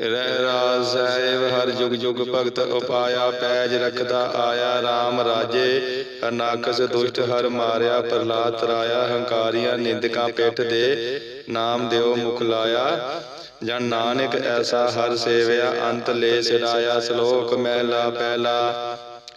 ਰਹਿ ਰਾਜ ਸਾਹਿਬ, ਹਰ ਜੁਗ ਜੁਗ ਭਗਤ ਉਪਾਇਆ, ਪੈਜ ਰਖਦਾ ਆਇਆ RAM ਰਾਜੇ। ਅਨਾਕਸ ਦੁਸ਼ਟ ਹਰ ਮਾਰਿਆ ਪ੍ਰਲਾਦ ਤਰਾਇਆ, ਹੰਕਾਰੀਆਂ ਨਿੰਦਕਾਂ ਪਿੱਠ ਦੇ ਨਾਮ ਦਿਓ ਮੁਖ ਲਾਇਆ। ਜਨ ਨਾਨਕ ਐਸਾ ਹਰ ਸੇਵਿਆ, ਅੰਤ ਲੈ ਸਿਰਾਇਆ, ਸ਼ਲੋਕ ਮਹਿਲਾ ਪਹਿਲਾ।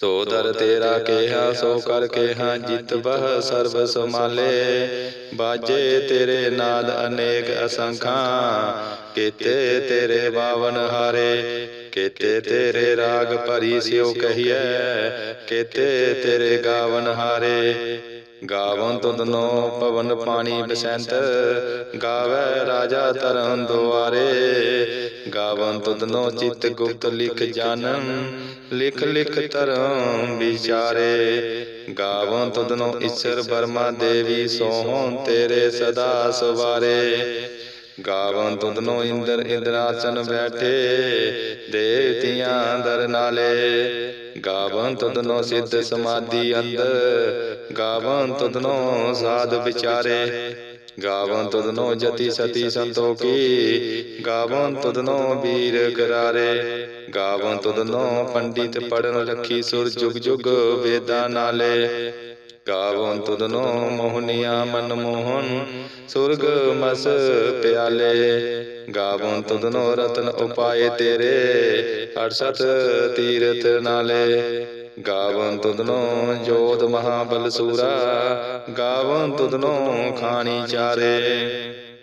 ਸੋ ਦਰ ਤੇਰਾ ਕੇਹਾ ਸੋ ਕਰ ਕੇਹਾ ਜਿਤ ਬਹ ਸਰਬ ਸਮਾਲੇ ਬਾਜੇ ਤੇਰੇ ਨਾਦ ਅਨੇਕ ਅਸੰਖਾਂ। ਕੀਤੇ ਤੇਰੇ ਬਾਵਨ ਹਾਰੇ। ਕੀਤੇ ਤੇਰੇ ਰਾਗ ਭਰੀ ਸਿਓ ਕਹੀਐ। ਕੀਤੇ ਤੇਰੇ ਗਾਵਨ ਹਾਰੇ। ਗਾਵਨ ਤੁਧਨੋ ਪਵਨ ਪਾਣੀ ਬਸੰਤ ਗਾਵੇ ਰਾਜਾ ਤਰਨ ਦੁਆਰੇ। ਗਾਵਨ ਤੁਧਨੋ ਚਿਤ ਗੁਪਤ ਲਿਖ ਜਾਨਮ। ਲਿਖ ਲਿਖ ਤਰਮ ਵਿਚਾਰੇ ਗਾਵਨ ਤੁਧਨੋ ਈਸ਼ਰ ਬਰਮਾ ਦੇਵੀ ਸੋਹਣ ਤੇਰੇ ਸਦਾ ਸਵਾਰੇ। ਗਾਵਨ ਤੁਧਨੋ ਇੰਦਰ ਇੰਦਰਾਸਨ ਬੈਠੇ ਦੇਵਤਿਆਂ ਦਰ ਨਾਲੇ। ਗਾਵਨ ਤੁਧਨੋ ਸਿੱਧ ਸਮਾਧੀ ਅੰਦਰ ਗਾਵਨ ਤੁਧਨੋ ਸਾਧ ਵਿਚਾਰੇ। ਗਾਵਨ ਤੁਧਨੋ ਜਤੀ ਸਤੀ ਸੰਤੋਖੀ ਗਾਵਨ ਤੁਧਨੋ ਵੀਰ ਕਰਾਰੇ। ਗਾਵਨ ਤੁਧਨੋ ਪੰਡਿਤ ਪੜਨ ਲਖੀ ਸੁਰ ਜੁਗ ਜੁਗ ਵੇਦਾਂ ਨਾਲੇ। ਗਾਵਨ ਤੁਧਨੋ ਮੋਹਨੀਆ ਮਨ ਮੋਹਨ। ਸੁਰਗ ਮਸ ਪਿਆਲੇ। ਗਾਵਨ ਤੁਧਨੋ ਰਤਨ ਉਪਾਏ ਤੇਰੇ। 68 ਤੀਰਥ ਨਾਲੇ। ਗਾਵਨ ਤੁਧਨੋ ਜੋਤ ਮਹਾਬਲ ਸੂਰਾ ਗਾਵਨ ਤੁਧਨੋ ਖਾਣੀ ਚਾਰੇ।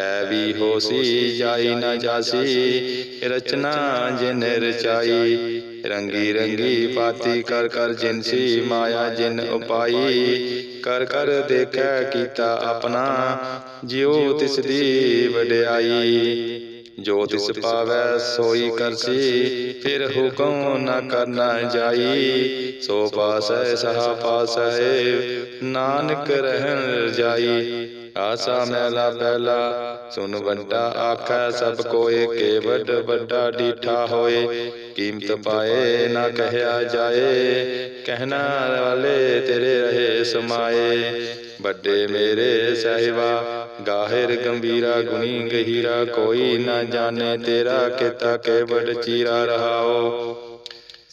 ਵੀ ਹੋਸੀ ਜਾਈ ਨਾ ਜਾਸੀ, ਰਚਨਾ ਜਿਨ ਰਚਾਈ, ਰੰਗੀ ਰੰਗੀ ਪਾਤੀ ਕਰ ਕਰ ਜਿਨਸੀ ਮਾਇਆ ਜਿਨ ਉਪਾਈ, ਕਰ ਕਰ ਦੇਖੈ ਕੀਤਾ ਆਪਣਾ, ਜਿਉ ਤਿਸ ਦੀ ਵਡਿਆਈ। ਜੋ ਤਿਸ ਪਾਵੈ ਸੋਈ ਕਰਸੀ ਫਿਰ ਹੁਕਮ ਨਾ ਕਰਨਾ ਜਾਈ। ਸੋ ਪਾਸੈ ਸਹਾ ਪਾਸੈ, ਨਾਨਕ ਰਹਿਣ ਜਾਈ। ਆਸਾ ਮੈਲਾ ਪਹਿਲਾ ਸੁਨ ਵੱਡਾ ਆਖੈ ਸਭ ਕੋਏ ਕੇ ਵੱਡਾ ਡੀਠਾ ਹੋਏ। ਕੀਮਤ ਪਾਏ ਨਾ ਕਹਿਆ ਜਾਏ, ਕਹਿਣਾ ਵਾਲੇ ਤੇਰੇ ਰਹੇ ਸਮਾਏ। ਵੱਡੇ ਮੇਰੇ ਸਹਿਬਾ, ਗਾਹਿਰ ਗੰਭੀਰਾ, ਗੁਣੀ ਗਹੀਰਾ, ਕੋਈ ਨਾ ਜਾਣੇ ਤੇਰਾ ਕਿਤਾ ਕੇ ਵੱਡ ਚੀਰਾ ਰਹਾਓ।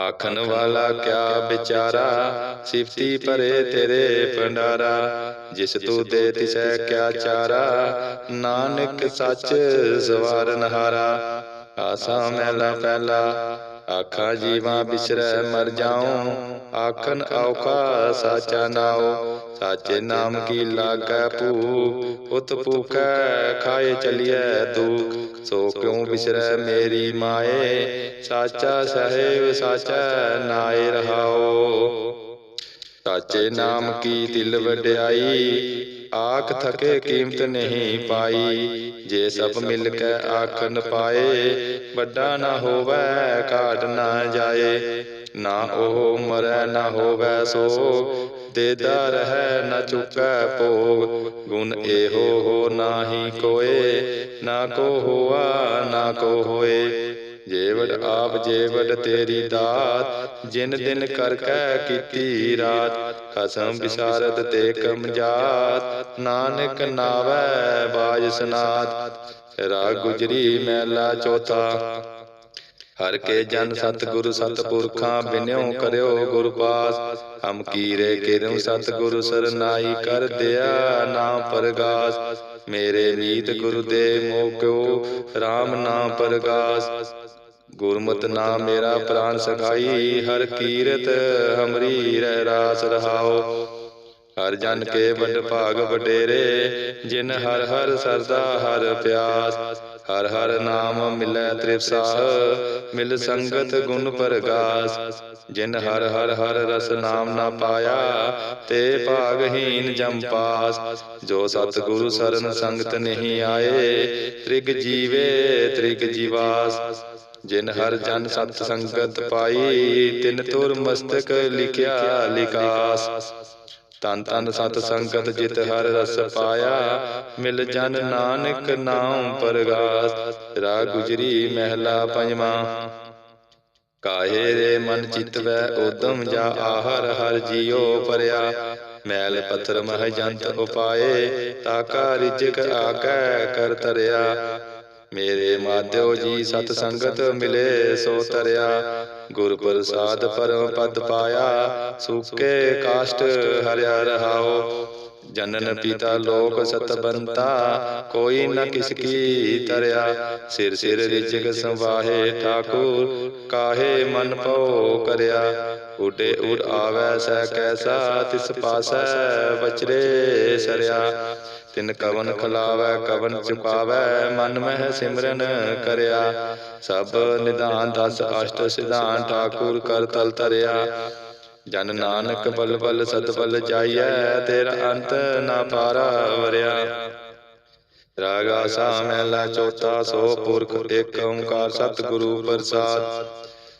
ਆਖਣ ਵਾਲਾ ਕਿਆ ਵਿਚਾਰਾ ਸਿਫਤੀ ਭਰੇ ਤੇਰੇ ਭੰਡਾਰਾ ਜਿਸ ਤੂੰ ਦੇ ਤਿਸੈ ਕਿਆ ਚਾਰਾ ਨਾਨਕ ਸੱਚ ਸਵਾਰਨ ਹਾਰਾ ਆਸਾ ਮਹਿਲਾ ਪਹਿਲਾ ਆਖਾਂ ਜੀਵਾਂ ਬਿਸਰੈ ਮਰ ਜਾਉ ਆਖਣ ਔਖਾ ਸਾਚਾ ਨਾਉ, ਸਾਚੇ ਨਾਮ ਕੀ ਲਾਗੈ ਭੂ ਉਤ ਭੁਖੈ, ਖਾਏ ਚਲੀਐ ਦੁਖ। ਸੋ ਕਿਉ ਬਿਸਰੈ ਮੇਰੀ ਮਾਏ? ਸਾਚਾ ਸਾਹਿਬ, ਸਾਚਾ ਨਾਏ ਰਹਾਓ। ਸਾਚੇ ਨਾਮ ਕੀ ਦਿਲ ਵਡਿਆਈ? ਆਖ ਥਕੇ ਕੀਮਤ ਨਹੀਂ ਪਾਈ। ਜੇ ਸਭ ਮਿਲ ਕੇ ਆਖਨ ਪਾਏ ਵੱਡਾ ਨਾ ਹੋਵੇ ਘਾਟ ਨਾ ਜਾਏ। ਨਾ ਉਹ ਮਰੈ ਨਾ ਹੋਵੇ ਸੋ। ਦੇਦਾ ਰਹਿ ਨ ਚੁਕੈ ਭੋਗ। ਗੁਣ ਇਹੋ ਹੋ ਨਾਹੀ ਕੋਏ। ਨਾ ਕੋ ਹੋਆ ਨਾ ਕੋ ਹੋਏ। ਜੇਵੜ ਆਪ ਜੇਵੜ ਤੇਰੀ ਦਾਤ। ਜਿਨ ਦਿਨ ਕਰ ਕੈ ਕੀਤੀ ਰਾਤ। ਖਸਮ ਵਿਸਾਰਤ ਤੇ ਕਮਜਾਤ, ਨਾਨਕ ਨਾਵੈ ਬਾਜ ਸਨਾਤ। ਰਾਗ ਗੁਜਰੀ ਮਹਿਲਾ ਚੌਥਾ। ਹਰ ਕੇ ਜਨ ਸਤਿਗੁਰੂ ਸਤਿਪੁਰਖਾਂ ਬਿਨਿਉ ਕਰਿਓ ਗੁਰ ਪਾਸ ਹਮ ਕੀਰੇ ਕਿਰਮ ਸਤਿਗੁਰੂ ਸਰਨਾਈ ਕਰ ਦਿਆ ਨਾਮ ਪਰਗਾਸ। ਮੇਰੇ ਨੀਤ ਗੁਰੂ ਦੇ ਮੋਕਿਓ RAM ਨਾਮ ਪਰਗਾਸ। ਗੁਰਮਤਿ ਨਾਮ ਮੇਰਾ ਪ੍ਰਾਨ ਸਖਾਈ, ਹਰ ਕੀਰਤ ਹਮਰੀ ਰਹਿ ਰਾਸ ਰਹਾਓ ਹਰ ਜਨ ਕੇ ਵਡ ਭਾਗ ਵਡੇਰੇ, ਜਿਨ ਹਰ ਹਰ ਸਰਦਾ ਹਰ ਪਿਆਸ। ਹਰ ਹਰ ਨਾਮ ਮਿਲੈ ਤ੍ਰਿਪਸਾਹ ਮਿਲ ਸੰਗਤ ਗੁਣ ਪਰਗਾਸ। ਜਿਨ ਹਰ ਹਰ ਹਰ ਰਸ ਨਾਮ ਨਾ ਪਾਇਆ, ਤੇ ਭਾਗਹੀਨ ਜਮ ਪਾਸ। ਜੋ ਸਤਿਗੁਰੂ ਸਰਨ ਸੰਗਤ ਨਹੀਂ ਆਏ, ਤ੍ਰਿਗ ਜੀਵੇ ਤ੍ਰਿਗ ਜੀਵਾਸ। ਜਿਨ ਹਰ ਜਨ ਸਤ ਸੰਗਤ ਪਾਈ, ਤਿਨ ਤੁਰ ਮਸਤਕ ਲਿਖਿਆ ਲਿਕਾਸ ਤਨ ਤਨ ਸਤ ਸੰਗਤ ਜਿਤ ਹਰ ਰਸ ਪਾਇਆ, ਮਿਲ ਜਨ ਨਾਨਕ ਨਾਮ ਪਰਗਾਸ। ਰਾਗ ਗੁਜਰੀ ਮਹਿਲਾ ਪੰਜਵਾਂ। ਕਾਹੇ ਰੇ ਮਨ ਚਿਤਵੈ ਉਦਮ ਜਾ ਆਹਰ ਹਰ ਜੀਉ ਪਰਿਆ। ਮੈਲ ਪੱਥਰ ਮਹ ਜੰਤ ਉਪਾਏ, ਤਾਕਾ ਰਿਜਕ ਆਕੈ ਕਰ ਤਰਿਆ। ਮੇਰੇ ਮਾਧਿਓ ਜੀ ਸਤ ਸੰਗਤ ਮਿਲੇ, ਸੋ ਤਰਿਆ। ਗੁਰ ਪ੍ਰਸਾਦ ਪਰਮ ਪਦ ਪਾਇਆ, ਸੁਕੇ ਕਾਸ਼ਟ ਹਰਿਆ ਰਹਾਓ। ਜਨਨ ਪਿਤਾ ਲੋਕ ਸਤ ਬੰਤਾ ਕੋਈ ਨ ਕਿਸ ਕੀ ਤਰਿਆ। ਸਿਰ ਸਿਰ ਰਿਜਕ ਸੰਵਾਹੇ ਠਾਕੁਰ ਕਾਹੇ ਮਨ ਪਉ ਕਰਿਆ। ਉਡੇ ਉਡ ਆਵੈ ਸੈ ਕੈਸਾ ਤਿਸ ਪਾਸੈ ਬਚਰੇ ਸਰਿਆ। ਤਿਨ ਕਵਨ ਖਲਾਵੈ ਕਵਨ ਚੁਕਾਵੈ ਮਨ ਮਹਿ ਸਿਮਰਨ ਕਰਿਆ। ਸਭ ਨਿਧਾਨ ਦਸ ਅਸ਼ਟ ਸਿਧਾਨ ਠਾਕੁਰ ਕਰ ਤਲ ਤਰਿਆ ਜਨ ਨਾਨਕ ਬਲ ਬਲ ਸਦ ਬਲ ਜਾਈਐ ਤੇਰਾ ਅੰਤ ਨਾ ਪਾਰਾ ਵਰਿਆ। ਰਾਗਾ ਸਾ ਮਹਿਲਾ ਚੌਥਾ ਸੋ ਪੁਰਖ ਏਕ ਓੰਕਾਰ ਸਤਿਗੁਰੂ ਪ੍ਰਸਾਦ।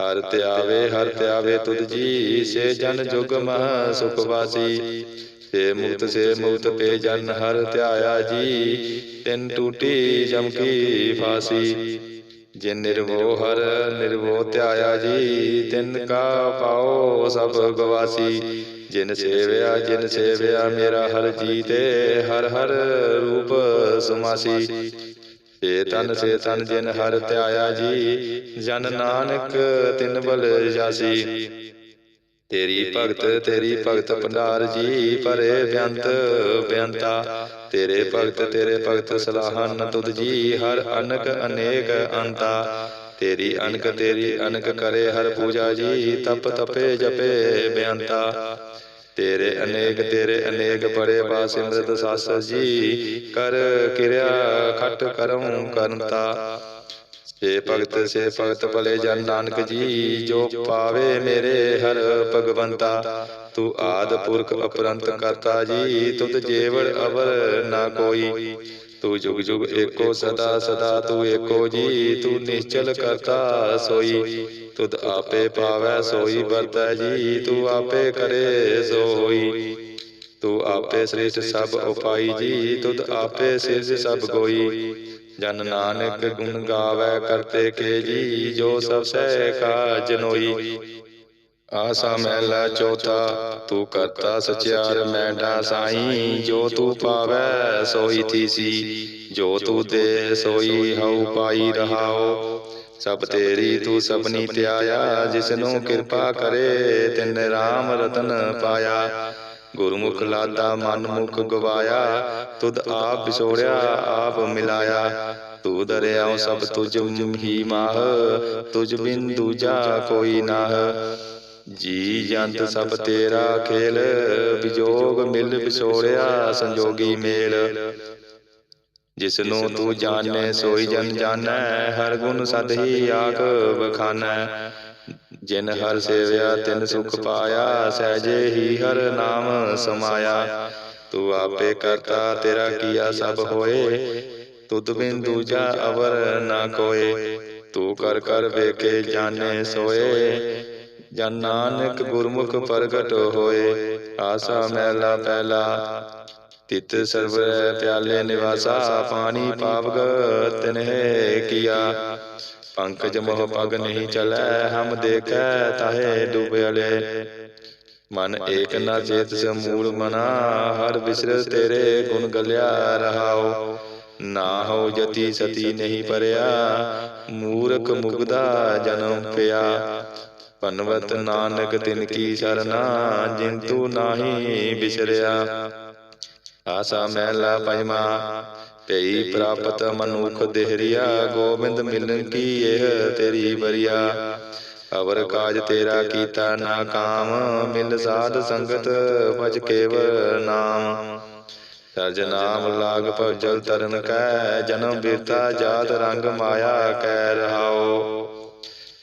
ਹਰ ਧਿਆਵੇ ਹਰ ਧਿਆਵੇ ਤੁਧ ਜੀ ਸੇ ਜਨ ਜੁਗ ਮਹ ਸੁਖ ਵਾਸੀ। ਸੇ ਮੁਕਤ ਸੇ ਮੁਕਤ ਪੇ ਜਨ ਹਰ ਧਿਆਇਆ ਜੀ ਤਿਨ ਟੂਟੀ ਜਮ ਕੀ ਫਾਸੀ ਜਿਨ ਨਿਰਵੋ ਹਰ ਨਿਰਵੋ ਧਿਆਇਆ ਜੀ ਤਿਨ ਕਾ ਪਾਓ ਸਭ ਗਵਾਸੀ ਜਿਨ ਸੇਵਿਆ ਜਿਨ ਸੇਵਿਆ ਮੇਰਾ ਹਰ ਜੀ ਤੇ ਹਰ ਹਰ ਰੂਪ ਸਮਾਸੀ। ਸੇ ਤਨ ਸੇ ਤਨ ਜਿਨ ਹਰ ਧਿਆਇਆ ਜੀ। ਜਨ ਨਾਨਕ ਤਿਨ ਬਲ ਜਾਸੀ। ਤੇਰੀ ਭਗਤ ਤੇਰੀ ਭਗਤ ਭੰਡਾਰ ਜੀ ਪਰੇ ਬਿਆੰਤ ਬਿਆੰਤਾ ਤੇਰੇ ਭਗਤ ਤੇਰੇ ਭਗਤ ਸਲਾਹਨ ਤੁਧ ਜੀ ਹਰ ਅਨਕ ਅਨੇਕ ਅੰਤਾ। ਤੇਰੀ ਅਨਕ ਤੇਰੀ ਅਨਕ ਕਰੇ ਹਰ ਪੂਜਾ ਜੀ ਤਪ ਤਪੇ ਜਪੇ ਬਿਆੰਤਾ। ਤੇਰੇ ਅਨੇਕ ਤੇਰੇ ਅਨੇਕ ਬੜੇ ਬਾ ਸਿਮਰਤ ਸਸ ਜੀ। ਕਰ ਕਿਰਿਆ ਖਟ ਕਰਮ ਕਰਨਤਾ। ਸੇ ਭਗਤ ਸੇ ਭਗਤ ਭਲੇ ਜਨ ਨਾਨਕ ਜੀ, ਜੋ ਪਾਵੇ ਮੇਰੇ ਹਰ ਭਗਵੰਤਾ। ਤੂੰ ਆਦ ਪੁਰਖ ਅਪਰੰਤ ਕਰਤਾ ਜੀ, ਤੁਧ ਜੇਵੜ ਅਵਰ ਨਾ ਕੋਈ। ਤੂੰ ਜੁਗ ਜੁਗ ਏਕੋ ਸਦਾ ਸਦਾ ਤੂੰ ਏਕੋ ਜੀ ਤੂੰ ਨਿਸ਼ਚਲ ਕਰਤਾ ਸੋਈ। ਤੁਧ ਆਪੇ ਪਾਵੈ ਸੋਈ ਵਰਤੈ ਜੀ ਤੂੰ ਆਪੇ ਕਰੇ ਸੋਈ। ਤੂੰ ਆਪੇ ਸ੍ਰੇਸ਼ਟ ਸਭ ਉਪਾਈ ਜੀ ਤੁਧ ਆਪੇ ਸਿਰਜ ਸਭ ਕੋਈ ਜਨ ਨਾਨਕ ਗੁਣ ਗਾਵੇ ਕਰਤੇ ਕੇ ਜੀ ਜੋ ਸਭ ਸਹਿ ਕਾ ਜਨੋਈ। ਆਸਾ ਮਹਿਲਾ ਚੌਥਾ, ਤੂੰ ਕਰਤਾ ਸਚਿਆਰ ਮੈਂਡਾ ਸਾਈ, ਜੋ ਤੂੰ ਪਾਵੈ, ਸੋਈ ਥੀਸੀ ਜੋ ਤੂੰ ਦੇ, ਸੋਈ ਹਉ ਪਾਈ ਰਹਾਓ। ਸਭ ਤੇਰੀ ਤੂੰ ਸਭਨੀ ਧਿਆਇਆ ਜਿਸਨੂੰ ਕਿਰਪਾ ਕਰੇ, ਤਿਨ ਰਾਮ ਰਤਨ ਪਾਇਆ। ਗੁਰਮੁਖ ਲਾਦਾ ਮਨ ਮੁਖ ਗਵਾਇਆ, ਤੁਧ ਆਪ ਵਿਛੋੜਿਆ, ਆਪ ਮਿਲਾਇਆ। ਤੂੰ ਦਰਿਆਉ ਸਭ ਤੁਝ ਹੀ ਮਾਹ, ਤੁਝ ਬਿਨ ਦੂਜਾ ਕੋਈ ਨਾਹ। ਜੀ ਜੰਤ ਸਭ ਤੇਰਾ ਖੇਲ ਵਿਜੋਗ ਮਿਲ ਵਿਛੋੜਿਆ ਸੰਜੋਗੀ ਮੇਲ। ਜਿਸਨੂੰ ਤੂੰ ਜਾਣੈ, ਸੋਈ ਜਨ ਜਾਣੈ, ਹਰ ਗੁਣ ਸਦ ਹੀ ਆਖ ਬਖਾਨੈ ਜਿਨ ਹਰ ਸੇਵਿਆ, ਤਿਨ ਸੁਖ ਪਾਇਆ, ਸਹਿਜੇ ਹੀ ਹਰ ਨਾਮ ਸਮਾਇਆ। ਤੂੰ ਆਪੇ ਕਰਤਾ, ਤੇਰਾ ਕੀਆ ਸਭ ਹੋਏ। ਤੁਧ ਬਿਨ ਦੂਜਾ ਅਵਰ ਨਾ ਕੋਏ। ਤੂੰ ਕਰ ਕਰ ਵੇਖੇ, ਜਾਣੇ, ਸੋਏ। ਜਨ ਨਾਨਕ ਗੁਰਮੁਖ ਪ੍ਰਗਟ ਹੋਏ, ਆਸਾ ਮਹਿਲਾ ਪਹਿਲਾ ਤਿਤ ਸਰਵ ਪਿਆਲੇ ਨਿਵਾਸਾ, ਪਾਣੀ ਪਾਵਗ ਤਿਨਹਿ ਕੀਆ। ਪੰਕਜ ਮੋਹ ਪਗ ਨਹੀਂ ਚਲੈ, ਹਮ ਦੇਖੈ ਤਾਹੇ ਡੁਬਲੇ ਮਨ ਏਕ ਨਾ ਚੇਤ ਸਮੂਲ ਮਨਾ, ਹਰ ਬਿਸਰ ਤੇਰੇ ਗੁਣ ਗਲਿਆ ਰਹਾਓ ਨਾ ਹੋ ਜਤੀ ਸਤੀ ਨਹੀਂ ਪਰਿਆ, ਮੂਰਖ ਮੁਗਦਾ ਜਨਮ ਪਿਆ। ਪਨਵਤ ਨਾਨਕ ਤਿਨ ਕੀ ਸਰਨਾ ਜਿਨ ਤੂੰ ਨਾਹੀ ਬਿਸਰਿਆ। ਆਸਾ ਮਹਿਲਾ ਪੰਜਵਾ ਪਈ ਪ੍ਰਾਪਤ ਮਨੁਖ ਦੇਹਰੀਆ, ਗੋਬਿੰਦ ਮਿਲਨ ਕੀ ਇਹ ਤੇਰੀ ਬਰੀਆ ਅਵਰ ਕਾਜ ਤੇਰਾ ਕੀਤਾ ਨਾ ਕਾਮ, ਮਿਲ ਸਾਧ ਸੰਗਤ ਬਚ ਕੇਵਲ ਨਾਮ। ਸਰਜ ਨਾਮ ਲਾਗ ਭਜਲ ਤਰਨ ਕੈ, ਜਨਮ ਬਿਰਤਾ ਜਾਤ ਰੰਗ ਮਾਇਆ ਕੈ ਰਹਾਓ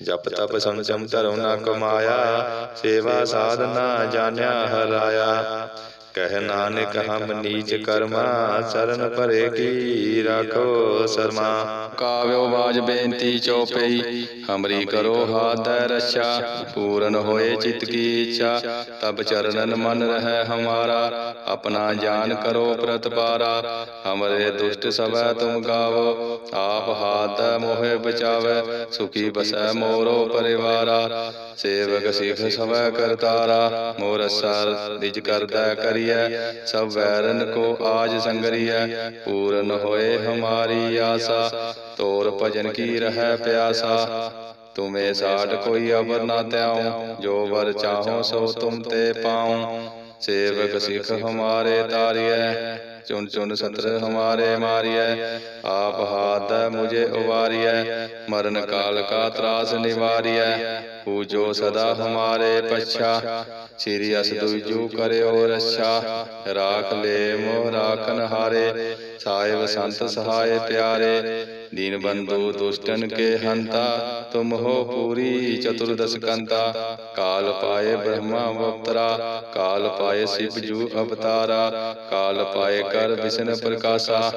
ਜਪ ਤਪ ਸੰਜਮ ਧਰਮ ਨਾ ਕਮਾਇਆ ਸੇਵਾ ਸਾਧਨਾ ਜਾਣਿਆ ਹਰਾਇਆ। ਕਹਿ ਨਾਨਕ ਹਮ ਨੀਚ ਕਰਮਾ ਚਰਨ ਭਰੇ ਕੀ ਰਾਖੋ ਸਰਮਾ। ਕਾਵਿਓ ਬਾਜ ਬੇਨਤੀ ਚਉਪਈ ਹਮਰੀ ਕਰੋ ਹਾਥੈ ਰਛਾ। ਪੂਰਨ ਹੋਏ ਚਿਤ ਕੀ ਇੱਛਾ। ਤਬ ਚਰਨਨ ਮਨ ਰਹਿ ਹਮਾਰਾ। ਆਪਣਾ ਜਾਨ ਕਰੋ ਪ੍ਰਤਪਾਰਾ। ਹਮਰੇ ਦੁਸ਼ਟ ਸਵੈ ਤੁਮ ਗਾਵੋ। ਆਪ ਹਾਥ ਮੋਹਿ ਬਚਾਵੈ। ਸੁਖੀ ਬਸੈ ਮੋਰੋ ਪਰਿਵਾਰਾ। ਸੇਵਕ ਸਿਖ ਸਵੈ ਕਰਤਾਰਾ, ਮੋਰ ਸਰ ਨਿਜ ਕਰਦਾ ਕਰੀਐ, ਸਭ ਵੈਰਨ ਕੋ ਆਜ ਸੰਗਰੀਐ, ਪੂਰਨ ਹੋਏ ਹਮਾਰੀ ਆਸਾ, ਤੋਰ ਭਜਨ ਕੀ ਰਹਿ ਪਿਆਸਾ। ਤੁਮੇ ਸਾਡ ਕੋਈ ਅਵਰ ਨਾ ਤਿਆਉ ਜੋ ਵਰ ਚਾਹੋ ਸੋ ਤੁਮ ਤੇ ਪਾਉ। ਸੇਵਕ ਸਿਖ ਹਮਾਰੇ ਤਾਰੀਐ, ਚੁਣ ਚੁਨ ਸਤਰ ਹਮਾਰੇ ਮਾਰੀਐ, ਆਪ ਹਾਥ ਮੁਝੇ ਉਵਾਰੀਐ, ਮਰਨ ਕਾਲ ਕਾ ਤਰਾਸ ਨਿਵਾਰੀਐ। ਪੂਜੋ ਸਦਾ ਹਮਾਰੇ ਪਛਾ। ਸ੍ਰੀ ਅਸ ਦੁਜੂ ਕਰਿਓ ਰਛਾ ਰਾਖ ਲੈ ਮੋ ਰਾਖਨ ਹਾਰੇ। ਸਾਹਿਬ ਸੰਤ ਸਹਾਇ ਪਿਆਰੇ। ਦੀਨ ਬੰਧੂ ਦੁਸ਼ਟਨ ਕੇ ਹੰਤਾ। ਤੁਮ ਹੋ ਪੂਰੀ ਚਤੁਰਦਸ ਕੰਤਾ। ਕਾਲ ਪਾਏ ਬ੍ਰਹਮਾ ਅਵਤਰਾ ਕਾਲ ਪਾਏ ਸਿਵ ਜੂ ਅਵਤਾਰਾ। ਕਾਲ ਪਾਏ ਕਰ ਵਿਸ਼ਨ ਪ੍ਰਕਾਸ਼ਾ।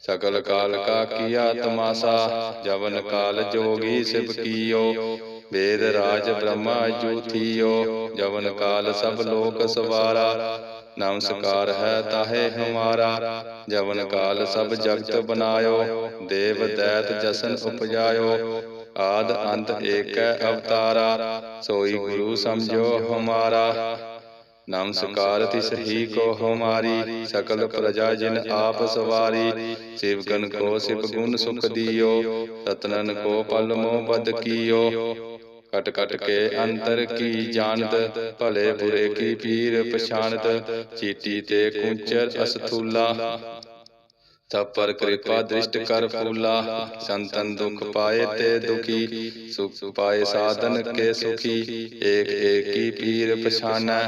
ਸਕਲ ਕਾਲ ਕਾ ਕੀਆ ਤਮਾਸਾ। ਜਵਨ ਕਾਲ ਜੋਗੀ ਸਿਵ ਕੀਓ। ਵੇਦ ਰਾਜ ਬ੍ਰਹਮਾ ਜੂਥੀਓ, ਜਵਨ ਕਾਲ ਸਭ ਲੋਕ ਸਵਾਰਾ। ਨਮਸਕਾਰ ਹੈ ਤਾਹੇ ਹਮਾਰਾ, ਜਵਨ ਕਾਲ ਸਭ ਜਗਤ ਬਨਾਇਓ, ਦੇਵ ਦੈਤ ਜਸਨ ਉਪਜਾਇਓ। ਆਦ ਅੰਤ ਏਕੈ ਅਵਤਾਰਾ, ਸੋਈ ਗੁਰੂ ਸਮਝੋ ਹਮਾਰਾ। ਨਮਸਕਾਰ ਤਿਸ ਹੀ ਕੋ ਹਮਾਰੀ, ਸਕਲ ਪ੍ਰਜਾ ਜਿਨ ਆਪ ਸਵਾਰੀ। ਸੇਵਕਨ ਕੋ ਸਿਪ ਗੁਣ ਸੁਖ ਦਿਓ, ਰਤਨਨ ਕੋ ਪਲ ਮੋ ਬਦ ਕੀਓ। ਕਟ ਕਟ ਕੇ ਅੰਤਰ ਕੀ ਜਾਣਤ ਭਲੇ ਬੁਰੇ ਕੀ ਪੀਰ ਪਛਾਨਤ ਚੀਟੀ ਤੇ ਕੁੰਚਰ ਅਸਥੂਲਾ ਤਬ ਪਰ ਕਿਰਪਾ ਦ੍ਰਿਸ਼ਟ ਕਰ ਫੂਲਾ ਸੰਤਨ ਦੁਖ ਪਾਏ ਤੇ ਦੁਖੀ ਸੁਖ ਪਾਏ ਸਾਧਨ ਕੇ ਸੁਖੀ ਏਕ ਏਕੀ ਪੀਰ ਪਛਾਨੈ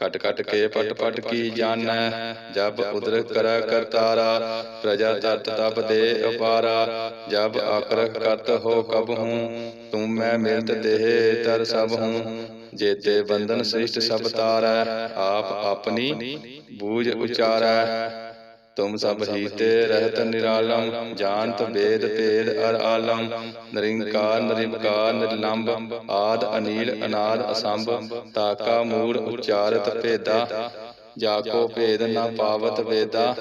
ਕਟ ਕਟ ਕੇ ਪਟ ਪਟ ਕੀ ਜਾਣੈ? ਜਬ ਉਦਰ ਕਰ ਕਰਤਾਰਾ ਪ੍ਰਜਾ ਤਤ ਤਬ ਦੇ ਅਪਾਰਾ ਜਬ ਆਕਰਖ ਕਰਤ ਹੋ ਕਬ ਹੂੰ ਤੁਮ ਮੈਂ ਮਿਲਤ ਦੇਹ ਤਰ ਸਭ ਹੂੰ ਜੇਤੇ ਬੰਧਨ ਸ੍ਰਿਸ਼ਟ ਸਭ ਤਾਰੈ ਆਪ ਆਪਣੀ ਬੂਝ ਉਚਾਰੈ। ਤੁਮ ਸਭ ਹੀ ਤੇ ਰਹਿਤ ਨਿਰਾਲਮ ਜਾਣਤ ਵੇਦ ਭੇਦ ਅਰ ਆਲਮ ਨਰਿੰਕਾਰ ਨਿਰਵਕਾਰ ਨਿਰਲੰਭ ਆਦ ਅਨੀਲ ਅਨਾਦ ਅਸੰਭ ਤਾਕਾ ਮੂੜ ਉਚਾਰਤ ਭੇਦਾ ਜਾ ਕੋ ਭੇਦ ਨਾ ਪਾਵਤ ਵੇਦਾ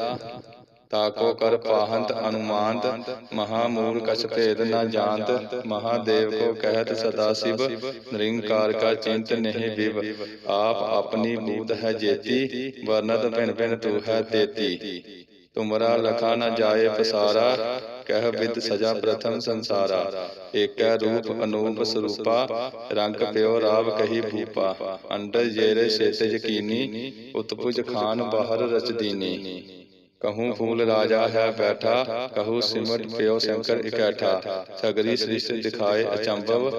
ਤਾਕੋ ਕਰ ਪਾਹੰਤ ਅਨੁਮਾਨਤ ਮਹਾਮੂਲ ਕਛ ਭੇਦ ਨ ਜਾਣਤ ਮਹਾਦੇਵ ਕੋ ਕਹਿਤ ਸਦਾ ਸਿਵ ਨਿਰੰਕਾਰ ਕਾ ਚਿੰਤ ਨਹੀਂ ਵਿਵ ਆਪ ਆਪਣੀ ਬੂਤ ਹੈ ਜੇਤੀ ਵਰਨਤ ਭਿਨ ਭਿਨ ਤੂ ਹੈ ਤੇਤੀ। ਤੁਮਰਾ ਲਖਾ ਨ ਜਾਏ ਪਸਾਰਾ ਕਹਿ ਵਿਦ ਸਜਾ ਪ੍ਰਥਮ ਸੰਸਾਰਾ। ਏਕੈ ਰੂਪ ਅਨੂਪ ਸਰੂਪਾ ਰੰਗ ਪਿਓ ਰਾਵ ਕਹੀ ਭੂਪਾ। ਅੰਡਰ ਜੇਰੇ ਛੇਤ ਯਕੀਨੀ ਉਤਪੁਜ ਖਾਨ ਬਾਹਰ ਰਚ ਦੀਨੀ। ਕਹੂੰ ਫੂਲ ਰਾਜਾ ਹੈ ਬੈਠਾ ਕਹੂੰ ਸਿਮਟ ਪਿਓ ਸ਼ੰਕਰ ਇਕੈਠਾ ਸਗਰੀ ਸ੍ਰਿਸ਼ਟ ਦਿਖਾਏ ਅਚੰਭਵ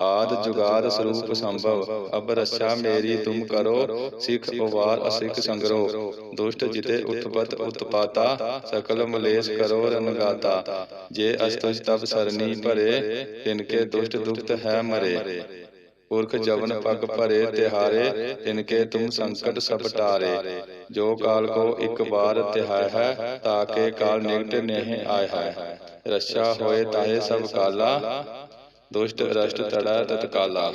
ਆਦ ਜੁਗਾਦ ਸਰੂਪ ਸੰਭਵ। ਅਬ ਰੱਛਾ ਮੇਰੀ ਤੁਮ ਕਰੋ ਸਿੱਖ ਉਵਾਰ ਅਸਿੱਖ ਸੰਗਰੋ। ਦੁਸ਼ਟ ਜਿਤੇ ਉਤਪਤ ਉਤਪਾਤਾ ਸਕਲ ਮਲੇਸ਼ ਕਰੋ ਰਨਗਾਤਾ ਜੇ ਅਸਤੁਜ ਤਬ ਸਰਨੀ ਭਰੇ ਤਿਨਕੇ ਦੁਸ਼ਟ ਦੁਖਤ ਹੈ ਮਰੇ। ਪੁਰਖ ਜਵਨ ਪਗ ਭਰੇ ਤਿਹਾਰੇ ਤਿਨਕੇ ਤੁਮ ਸੰਕਟ ਸਭ ਟਾਰੇ। ਜੋ ਕਾਲ ਕੋ ਇੱਕ ਵਾਰ ਤਿਹਾਇ ਹੈ ਤਾਕੇ ਕਾਲ ਨਿਕਟ ਨਹੀਂ ਆਇ ਹੈ। ਰੱਛਾ ਹੋਏ ਤਾਹੇ ਸਭ ਕਾਲਾ ਦੁਸ਼ਟ ਰਸ਼ਟ ਤੜਾ ਤਤਕਾਲਾ।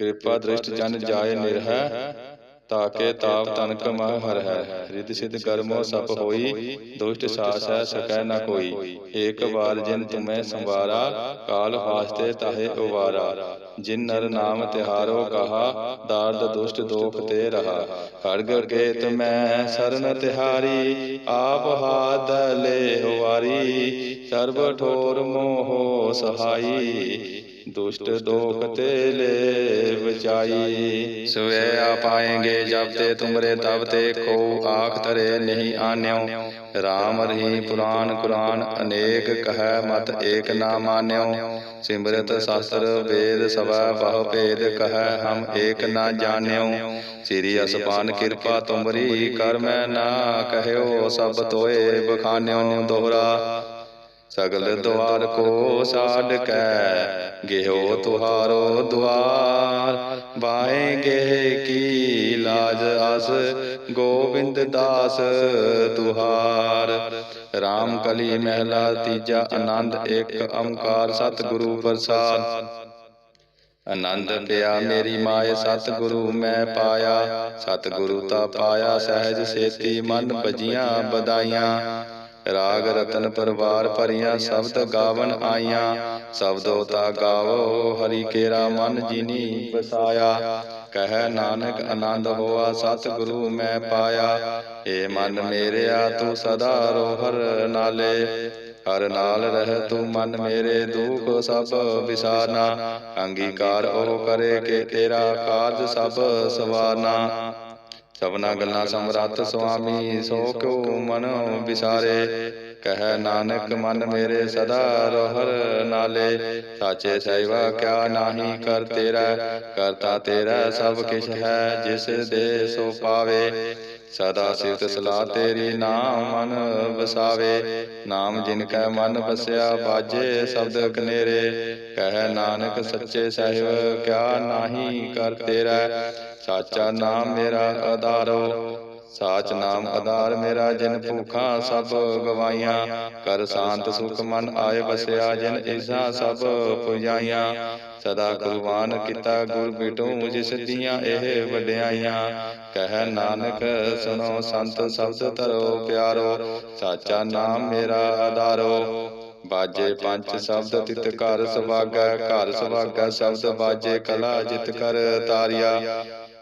ਕਿਰਪਾ ਦ੍ਰਿਸ਼ਟ ਜਨ ਜਾਏ ਨਿਰਹਿ ਤਾਕੇ ਤਾਪ ਤਨਕ ਮਹ ਹਰ ਹੈ ਰਿਦ ਸਿਧ ਕਰਮੋ ਸਭ ਹੋਈ, ਦੁਸ਼ਟ ਸਾਸੈ ਸਕੈ ਨ ਕੋਈ। ਏਕ ਵਾਰ ਜਿਨ ਤੁਮੈ ਸੰਵਾਰਾ, ਕਾਲ ਵਾਸਤੇ ਤਾਹੇ ਉਵਾਰਾ। ਜਿਨ ਨਰ ਨਾਮ ਤਿਹਾਰੋ ਕਹਾ, ਦਾਰਦ ਦੁਸ਼ਟ ਦੋਖ ਤੇ ਰਹਾ। ਖੜਗ ਕੇ ਤੁਮੈ ਸਰਨ ਤਿਹਾਰੀ, ਆਪ ਹਾਦਲੇ ਲੈ ਸਰਬ ਠੋਰ ਮੋਹ ਸਹਾਈ। ਦੋਖ ਤੇ ਲੈ ਬਚਾਈ। ਸਵੇ ਆ ਪਾਏਂਗੇ ਜਬ ਤੇ ਤੁਮਰੇ ਤਬ ਤੇ ਕੋ ਆਖ ਤਰੇ ਨਹੀਂ ਆਨਿਓ। ਰਾਮ ਰही ਪੁਰਾਨ ਕੁਰਾਨ ਅਨੇਕ ਕਹੈ ਮਤ ਏਕ ਨਾ ਮਾਨਿਓ। ਸਿਮਰਤ ਸ਼ਾਸਤਰ ਵੇਦ ਸਭਾ ਬਹੁ ਭੇਦ ਕਹੈ ਹਮ ਏਕ ਨਾ ਜਾਣਿਓ। ਸ੍ਰੀ ਅਸਪਾਨ ਕਿਰਪਾ ਤੁਮਰੀ ਕਰ ਮੈਂ ਨਾ ਕਹਿਓ ਸਭ ਤੋਏ ਬਖਾਨਿਓ ਦੋਹਰਾ। ਸਗਲ ਦੁਆਰ ਕੋ ਸਾਡ ਕੈ ਗਿਓ ਤੁਹਾਰੋ ਦੁਆਰ ਬਾਏਗੇ ਕੀ ਲਾਜ ਅਸ ਗੋਬਿੰਦ ਦਾਸ ਤੁਹਾਰ। RAM ਕਲੀ ਮਹਿਲਾ ਤੀਜਾ ਆਨੰਦ ਇੱਕ ਓੰਕਾਰ ਸਤਿਗੁਰੂ ਪ੍ਰਸਾਦ। ਆਨੰਦ ਪਿਆ ਮੇਰੀ ਮਾਏ ਸਤਿਗੁਰੂ ਮੈਂ ਪਾਇਆ। ਸਤਿਗੁਰੂ ਤਾ ਪਾਇਆ ਸਹਿਜ ਸੇਤੀ ਮਨ ਭਜੀਆਂ ਬਦਾਈਆਂ ਰਾਗ ਰਤਨ ਪਰਵਾਰ ਭਰੀਆਂ ਸ਼ਬਦ ਗਾਵਨ ਆਈਆਂ। ਸ਼ਬਦੋ ਤਾ ਗਾਵੋ, ਹਰੀ ਕੇਰਾ ਮਨ ਜਿਨੀ ਬਸਾਇਆ ਕਹਿ ਨਾਨਕ ਆਨੰਦ ਹੋਆ, ਸਤਿਗੁਰੂ ਮੈਂ ਪਾਇਆ। ਏ ਮਨ ਮੇਰਿਆ, ਤੂੰ ਸਦਾ ਰੋਹਰ ਨਾਲੇ। ਹਰ ਨਾਲ ਰਹਿ ਤੂੰ ਮਨ ਮੇਰੇ ਦੁਖ ਸਭ ਵਿਸਾਰਨਾ। ਅੰਗੀਕਾਰ ਉਹ ਕਰੇ ਕਿ ਤੇਰਾ ਕਾਰਜ ਸਭ ਸਵਾਰਨਾ। ਸਭਨਾ ਗੱਲਾਂ ਸਮਰੱਥ ਸੁਆਮੀ, ਸੋ ਕਿਉ ਮਨ ਵਿਸਾਰੇ? ਕਹਿ ਨਾਨਕ ਮਨ ਮੇਰੇ ਸਦਾ ਰੋਹਰ ਨਾਲੇ। ਸਾਚੇ ਸੇਵਾ ਕਿਆ ਨਾਹੀ ਕਰ ਤੇਰਾ? ਕਰਤਾ ਤੇਰਾ ਸਭ ਕਿਛ ਹੈ, ਜਿਸ ਦੇ ਸੋ ਪਾਵੇ। ਸਦਾ ਸਿਫਤ ਸਲਾਹ ਤੇਰੀ ਨਾਮ ਮਨ ਵਸਾਵੇ। ਨਾਮ ਜਿਨ ਕੈ ਮਨ ਵਸਿਆ, ਬਾਜੇ ਸ਼ਬਦ ਕਨੇਰੇ। ਕਹਿ ਨਾਨਕ ਸੱਚੇ ਸਾਹਿਬ, ਕਿਆ ਨਾਹੀ ਕਰ ਤੇਰਾ? ਸਾਚਾ ਨਾਮ ਮੇਰਾ ਆਧਾਰੋ, ਸਾਚ ਨਾਮ ਆਧਾਰ ਮੇਰਾ ਜਿਨ ਭੂਖਾਂ ਸਭ ਗਵਾਈਆਂ, ਕਰ ਸ਼ਾਂਤ ਸੁਖ ਮਨ ਆਏ ਵਸਿਆ ਜਿਨ ਇਸਾ ਸਭ ਪੁਜਾਈਆਂ, ਸਦਾ ਕੁਰਬਾਨ ਕੀਤਾ ਗੁਰ ਬਿਟੂ ਜਿਸ ਦੀਆਂ ਇਹ ਵਡਿਆਈਆਂ, ਕਹਿ ਨਾਨਕ ਸੁਨੋ ਸੰਤ ਸ਼ਬਦ ਧਰੋ ਪਿਆਰੋ, ਸਾਚਾ ਨਾਮ ਮੇਰਾ ਆਧਾਰੋ, ਬਾਜੇ ਪੰਜ ਸ਼ਬਦ ਤਿਤ ਘਰ ਸੁਭਾਗੈ ਘਰ ਸੁਭਾਗੈ ਸ਼ਬਦ ਬਾਜੇ ਕਲਾ ਜਿਤ ਕਰ ਤਾਰਿਆ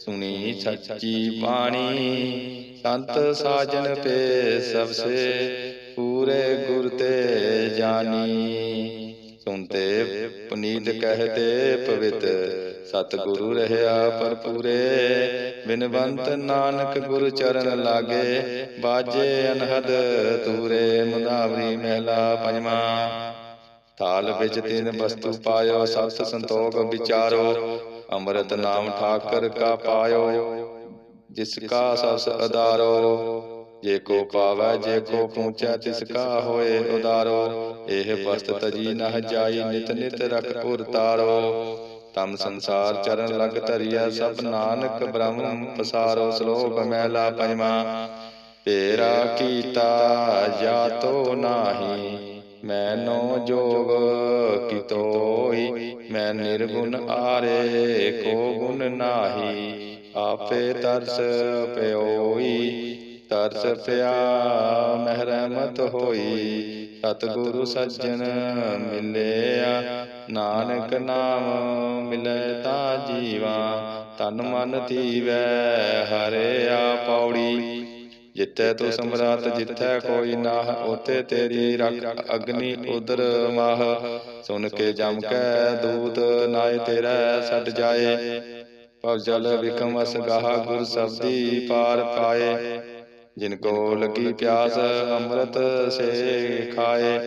ਸੁਣੀ ਸੱਚੀ ਬਾਣੀ। ਸੰਤ ਸਾਜਨ ਪੇ ਸਭ ਸੇ ਪੂਰੇ ਗੁਰ ਤੇ ਜਾਨੀ ਸੁਨਤੇ ਪੁਨੀਤ ਕਹਤੇ ਪਵਿੱਤ ਸਤਿਗੁਰੂ ਰਹਿਆ ਪਰਪੂਰੇ ਬਿਨਵੰਤ ਨਾਨਕ ਗੁਰ ਚਰਨ ਲਾਗੇ ਬਾਜੇ ਅਨਹਦ ਤੂਰੇ ਮੁਦਾਵਰੀ ਮਹਿਲਾ ਪੰਜਵਾ। ਥਾਲ ਵਿੱਚ ਤਿੰਨ ਵਸਤੂ ਪਾਇਓ ਸਤ ਸੰਤੋਖ ਵਿਚਾਰੋ। ਅੰਮ੍ਰਿਤ ਨਾਮ ਠਾਕਰ ਕਾ ਪਾਇਓ ਜਿਸ ਕਾ ਸਸ ਅਦਾਰੋ ਜੇ ਕੋ ਪਾਵੈ ਜੇ ਕੋ ਪੂੰਚੈ ਤਿਸ ਕਾ ਹੋਏ ਉਦਾਰੋ। ਇਹ ਬਸਤ ਤਜੀ ਨਹ ਜਾਈ ਨਿਤ ਨਿਤ ਰਖ ਪੁਰ ਤਾਰੋ। ਤਮ ਸੰਸਾਰ ਚਰਨ ਲਗ ਧਰਿਆ ਸਭ ਨਾਨਕ ਬ੍ਰਹਮ ਪਸਾਰੋ ਸ਼ਲੋਕ ਮਹਿਲਾ ਪੰਜਵਾ ਤੇਰਾ ਕੀਤਾ ਜਾਤੋ ਨਾਹੀ। ਮੈਨੋ ਜੋਗ ਕਿਤੋਈ ਮੈਂ ਨਿਰਗੁਣ ਆਰੇ ਕੋ ਗੁਣ ਨਾਹੀ। ਆਪੇ ਤਰਸ ਪਿਓਈ, ਤਰਸ ਪਿਆ ਮਹਿਰਮਤ ਹੋਈ। ਸਤਿਗੁਰੂ ਸੱਜਣ ਮਿਲਿਆ, ਨਾਨਕ ਨਾਮ ਮਿਲੈ ਤਾਂ ਜੀਵਾ। ਤਨ ਮਨ ਧੀਵੈ ਹਰਿਆ ਪੌੜੀ। ਜਿੱਥੇ ਤੂੰ ਸਮਰਾਤ ਜਿੱਥੇ ਕੋਈ ਨਾਹ ਉਤੇ ਤੇਰੀ ਰਖ ਅਗਨੀ ਉਦਰ ਮਾਹ। ਸੁਨ ਕੇ ਜਮ ਕੈ ਦੂਤ, ਨਾਏ ਤੇਰਾ ਛੱਡ ਜਾਏ। ਭਵ ਜਲ ਵਿਕਮ ਅਸ ਗੁਰ ਸਬਦੀ ਪਾਰ ਪਾਏ। ਜਿਨ ਕੋ ਲਗੀ ਪਿਆਸ, ਅੰਮ੍ਰਿਤ ਸੇ ਖਾਏ।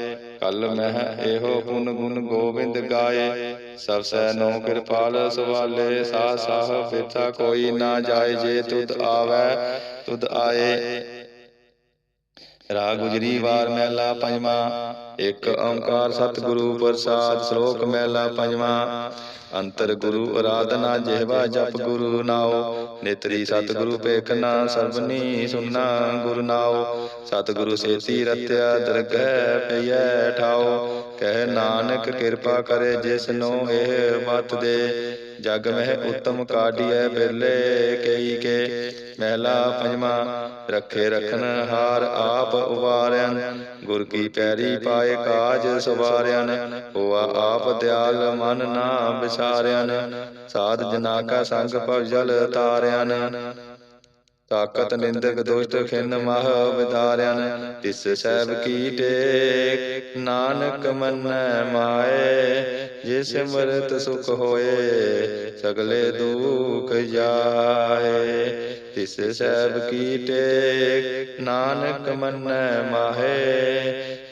ਕਲ ਮਹਿ ਇਹੋ ਪੁਨ ਗੁਣ ਗੋਬਿੰਦ ਗਾਏ। ਸਭ ਸੈ ਨੋ ਕਿਰਪਾਲ ਸਵਾਲੇ ਸਾ ਸਾਹ ਬਿਰਥਾ ਕੋਈ ਨਾ ਜਾਏ। ਜੇ ਤੁਧ ਆਵੈ ਤੁਧ ਆਏ। ਰਾਗ ਗੁਜਰੀ ਵਾਰ ਮਹਿਲਾ ਪੰਜਵਾ। ਇੱਕ ਓੰਕਾਰ ਸਤਿਗੁਰੂ ਪ੍ਰਸਾਦ ਸ਼ਲੋਕ ਮਹਿਲਾ ਪੰਜਵਾ। ਅੰਤਰ ਗੁਰੂ ਅਰਾਧਨਾ ਜਿਹਵਾ ਜਪ ਗੁਰੂ ਨਾਉ। ਨੇਤਰੀ ਸਤਿਗੁਰੂ ਪੇਖਨਾ ਸਰਬਨੀ ਸੁਨਣਾ ਗੁਰ ਨਾਉ। ਸਤਿਗੁਰੂ ਸੇਤੀ ਰਤਿਆ ਦਰਗਹਿ ਪਈਐ ਠਾਉ। ਕਹਿ ਨਾਨਕ ਕਿਰਪਾ ਕਰੇ ਜਿਸ ਨੂੰ ਇਹ ਮਤ ਦੇ। ਜਗ ਮਹਿ ਉਤਮ ਕਾਢੀਐ ਬਿਰਲੇ ਕਈ ਕੇ। ਮਹਿਲਾ ਪੰਜਵਾ, ਰੱਖੇ ਰਖਨ ਹਾਰ ਆਪ ਉਵਾਰਿਆਨ ਗੁਰ ਕੀ ਪੈਰੀ ਪਾਏ ਕਾਜ ਸਵਾਰਿਆਨ ਹੋਆ ਆਪ ਦਿਆਲ ਮਨ ਨਾ ਵਿਸਾਰਿਆਨ, ਸਾਧ ਜਨਾ ਕਾ ਸੰਗ ਭਵ ਤਾਰਿਆਨ। ਤਾਕਤ ਨਿੰਦਕ ਦੁਸ਼ਟ ਖਿੰਨ ਮਹ ਵਿਦਾਰਿਆਨ, ਤਿਸ ਸਹਿਬ ਕੀ ਟੇਕ, ਨਾਨਕ ਮੰਨੈ ਮਾਏ, ਜਿਸ ਮਰਤ ਸੁਖ ਹੋਏ, ਸਗਲੇ ਦੁਖ ਜਾਏ। ਤਿਸ ਸਹਿਬ ਕੀ ਟੇਕ, ਨਾਨਕ ਮੰਨੈ ਮਾਹੇ